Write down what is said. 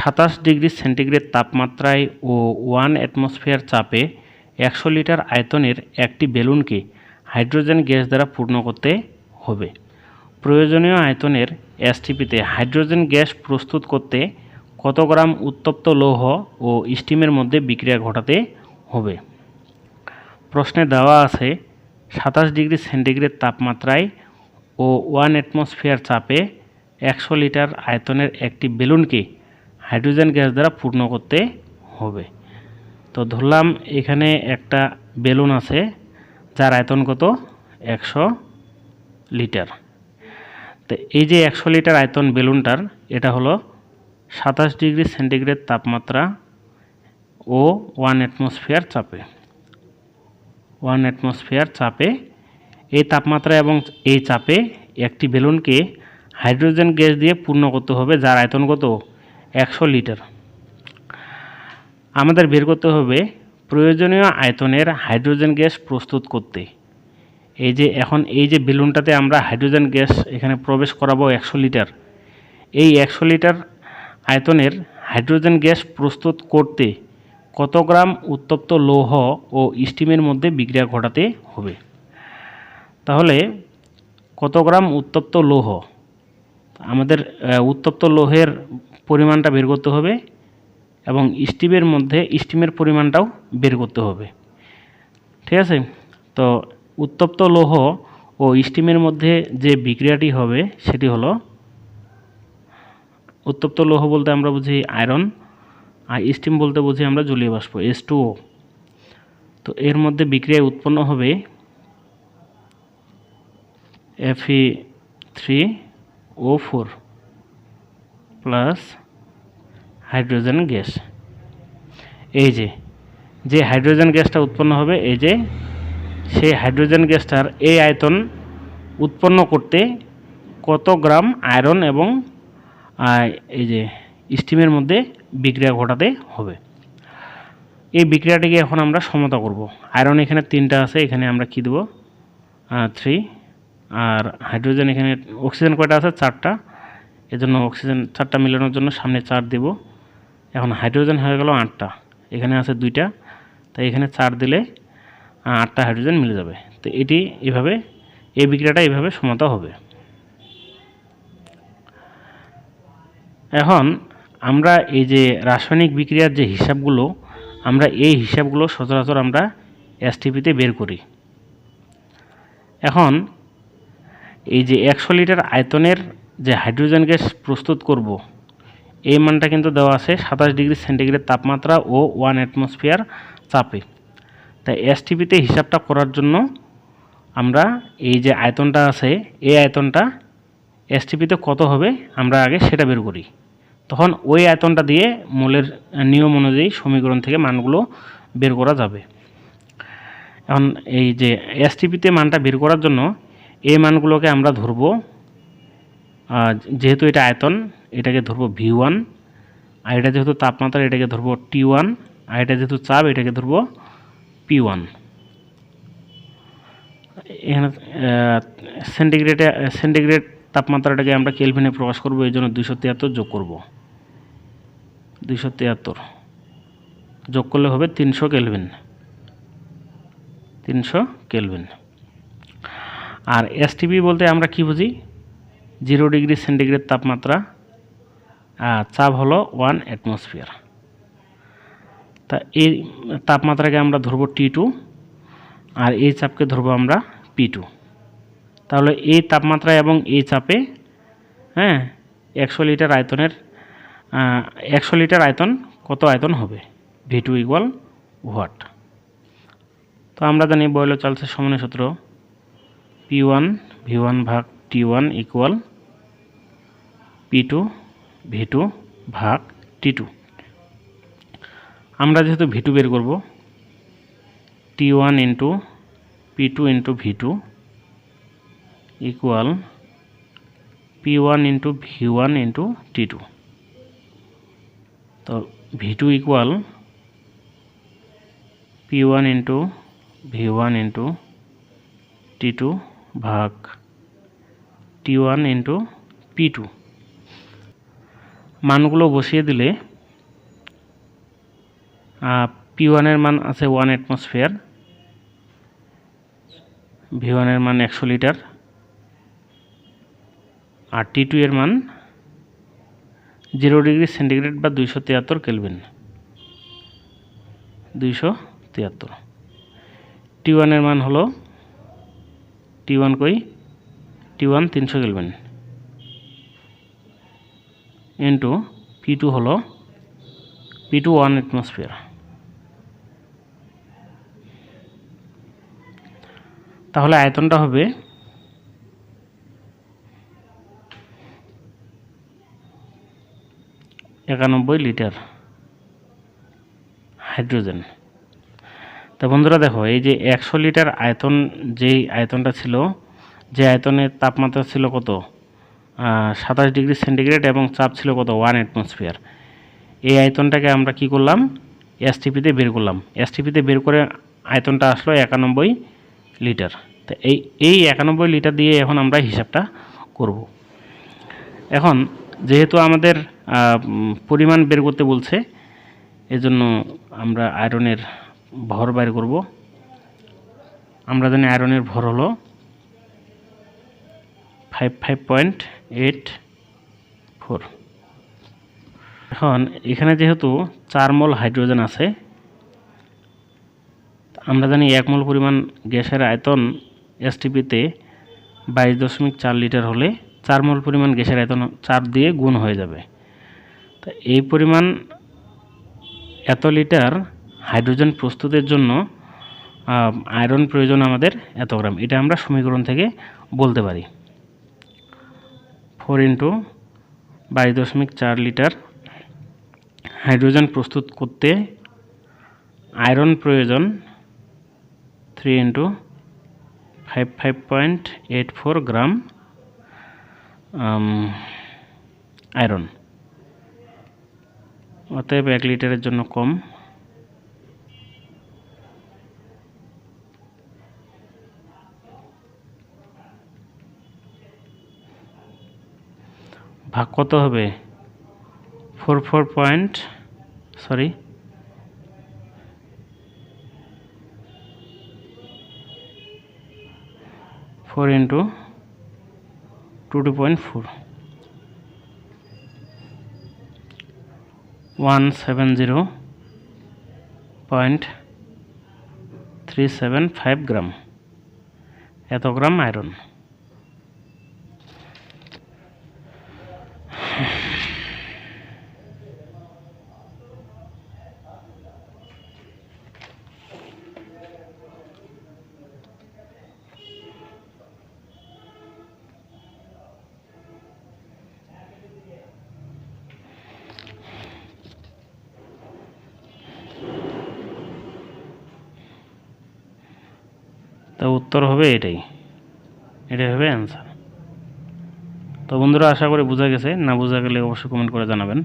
সাতাশ degree centigrade তাপমাত্রায় ও one atmosphere চাপে একশো লিটার আয়তনের একটি বেলুনকে হাইড্রোজেন গ্যাস দ্বারা পূর্ণ করতে হবে। প্রয়োজনীয় আয়তনের এসটিপিতে হাইড্রোজেন গ্যাস প্রস্তুত করতে কত গ্রাম উত্তপ্ত লৌহ ও স্টিমের মধ্যে বিক্রিয়া ঘটাতে হবে? প্রশ্নে দেওয়া আছে, সাতাশ ডিগ্রি সেন্টিগ্রেড তাপমাত্রায় ও ওয়ান অ্যাটমসফিয়ার চাপে একশো লিটার আয়তনের একটি বেলুনকে হাইড্রোজেন গ্যাস দ্বারা পূর্ণ করতে হবে। তো ধরলাম এখানে একটা বেলুন আছে, যার আয়তন কত? একশো লিটার। তো এই যে একশো লিটার আয়তন বেলুনটার, এটা হলো সাতাশ ডিগ্রি সেন্টিগ্রেড তাপমাত্রা ও ওয়ান অ্যাটমসফিয়ার চাপে। ওয়ান অ্যাটমসফিয়ার চাপে, এই তাপমাত্রা এবং এই চাপে একটি বেলুনকে হাইড্রোজেন গ্যাস দিয়ে পূর্ণ করতে হবে, যার আয়তন কত? একশো লিটার। আমাদের বের করতে হবে প্রয়োজনীয় আয়তনের হাইড্রোজেন গ্যাস প্রস্তুত করতে। এই যে এখন এই যে বেলুনটাতে আমরা হাইড্রোজেন গ্যাস এখানে প্রবেশ করাবো একশো লিটার। এই একশো লিটার আয়তনের হাইড্রোজেন গ্যাস প্রস্তুত করতে কত গ্রাম উত্তপ্ত লৌহ ও স্টিমের মধ্যে বিক্রিয়া ঘটাতে হবে? তাহলে কত গ্রাম উত্তপ্ত লৌহ? আমাদের উত্তপ্ত লৌহের পরিমাণটা বের করতে হবে এবং স্টিমের মধ্যে স্টিমের পরিমাণটাও বের করতে হবে। ঠিক আছে? তো উত্তপ্ত লৌহ ও স্টিমের মধ্যে যে বিক্রিয়াটি হবে সেটি হলো উত্তপ্ত লৌহ বলতে আমরা বুঝি আয়রন আর স্টিম বলতে বুঝি আমরা জলীয় বাষ্প, এস টু তো এর মধ্যে বিক্রিয়ায় উৎপন্ন হবে F E three O four plus hydrogen gas. এই যে যে হাইড্রোজেন গ্যাসটা উৎপন্ন হবে, এই যে, সেই হাইড্রোজেন গ্যাসটার এই আয়তন উৎপন্ন করতে কত গ্রাম আয়রন এবং এই যে, স্টিমের মধ্যে বিক্রিয়া ঘটাতে হবে। এই বিক্রিয়াটিকে এখন আমরা সমতা করব। আয়রন এখানে তিনটা আছে, এখানে আমরা কি দেবো? থ্রি, আর হাইড্রোজেন এখানে, অক্সিজেন কয়টা আছে? চারটা। এজন্য অক্সিজেন চারটা মিলানোর জন্য সামনে চার দেব। এখন হাইড্রোজেন হয়ে গেল আটটা। এখানে আছে দুইটা, তাই এখানে চার দিলে আটটা হাইড্রোজেন মিলে যাবে। তো এটি এভাবে, এই বিক্রিয়াটা এভাবে সমতা হবে। এখন আমরা এই যে রাসায়নিক বিক্রিয়ার যে হিসাবগুলো, আমরা এই হিসাবগুলো সচরাচর আমরা এসটিপিতে বের করি। এখন এই যে একশো লিটার আয়তনের যে হাইড্রোজেন গ্যাস প্রস্তুত করব এই মানটা কিন্তু দেওয়া আছে সাতাশ ডিগ্রি সেন্টিগ্রেড তাপমাত্রা ও ওয়ান অ্যাটমসফিয়ার চাপে। তাই এসটিপিতে হিসাবটা করার জন্য আমরা এই যে আয়তনটা আছে, এই আয়তনটা এসটিপিতে কত হবে আমরা আগে সেটা বের করি। তখন ওই আয়তনটা দিয়ে মোলের নিয়ম অনুযায়ী সমীকরণ থেকে মানগুলো বের করা যাবে। এখন এই যে এসটিপিতে মানটা বের করার জন্য এই মানগুলোকে আমরা ধরবো যেহেতু এটা আয়তন এটাকে ধরবো ভি ওয়ান আর এটা যেহেতু তাপমাত্রা, এটাকে ধরবো টি ওয়ান আর এটা যেহেতু চাপ, এটাকে ধরবো পি ওয়ান এখানে সেন্টিগ্রেডে সেন্টিগ্রেড তাপমাত্রাটাকে আমরা কেলভিনে প্রকাশ করব এই জন্য দুইশো তিয়াত্তর যোগ করব। দুইশো তিয়াত্তর। যোগ করলে হবে তিনশো কেলভিন তিনশো কেলভিন আর এসটিপি বলতে আমরা কি বুঝি? জিরো ডিগ্রি সেন্টিগ্রেড তাপমাত্রা চাপ হলো ওয়ান অ্যাটমসফিয়ার তা এই তাপমাত্রাকে আমরা ধরবো টি টু আর এই চাপকে ধরবো আমরা পি টু তাহলে এই তাপমাত্রা এবং এই চাপে হ্যাঁ একশো লিটার আয়তনের একশো লিটার আয়তন কত আয়তন হবে? ভি টু ইকুয়াল হোয়াট তো আমরা জানি বয়ল চালসের সমানের সূত্র পি ওয়ান ভি ওয়ান ভাগ T one equal P two V two ভাগ টি টু। আমরা যেহেতু ভি টু বের করব, T one into P two into V two equal P one into V one into T two. তো V two equal P one into V one into T two ভাগ T one into P two. মানগুলো বসিয়ে দিলে P ওয়ানের মান আছে one atmosphere V ওয়ানের মান একশো লিটার আর টি টু এর মান জিরো ডিগ্রি সেন্টিগ্রেড বা দুইশো তিয়াত্তর কেলভিন দুইশো তিয়াত্তর। টি ওয়ানের মান হলো টি ওয়ান কই? টি ওয়ান তিনশো কেলভিন ইন্টু পি টু হলো পি টু ওয়ান অ্যাটমসফিয়ার তাহলে আয়তনটা হবে একানব্বই লিটার হাইড্রোজেন। তো বন্ধুরা দেখো, এই যে একশো লিটার আয়তন, যেই আয়তনটা ছিল, যে আয়তনের তাপমাত্রা ছিল কত? সাতাশ ডিগ্রি সেন্টিগ্রেড এবং চাপ ছিল কত? ওয়ান অ্যাটমসফিয়ার এই আয়তনটাকে আমরা কি করলাম? এসটিপিতে বের করলাম। এসটিপিতে বের করে আয়তনটা আসলো একানব্বই লিটার। তো এই এই একানব্বই লিটার দিয়ে এখন আমরা হিসাবটা করব। এখন যেহেতু আমাদের পরিমাণ বের করতে বলছে, এজন্য আমরা আয়রনের ভর বের করব। আমরা জানি আয়রনের ভর হলো five five point eight four এখন এখানে যেহেতু চার মোল হাইড্রোজেন আছে, আমরা জানি এক মোল পরিমাণ গ্যাসের আয়তন এসটিপিতে বাইশ দশমিক চার লিটার হলে চার মোল পরিমাণ গ্যাসের আয়তন চার দিয়ে গুণ হয়ে যাবে। তা এই পরিমাণ এত লিটার হাইড্রোজেন প্রস্তুতের জন্য আয়রন প্রয়োজন আমাদের এত গ্রাম। এটা আমরা সমীকরণ থেকে বলতে পারি। ফোর ইন্টু বাইশ দশমিক চার লিটার। হাইড্রোজেন প্রস্তুত করতে আয়রন প্রয়োজন three into five five point eight four gram iron. অতএব এক লিটারের জন্য কম। ভাগ কত হবে? Four four point sorry four into two two point four one seven zero point three seven five gram এত গ্রাম আয়রন তা উত্তর হবে এটাই। এটাই হবে অ্যান্সার তো বন্ধুরা, আশা করি বোঝা গেছে। না বোঝা গেলে অবশ্যই কমেন্ট করে জানাবেন।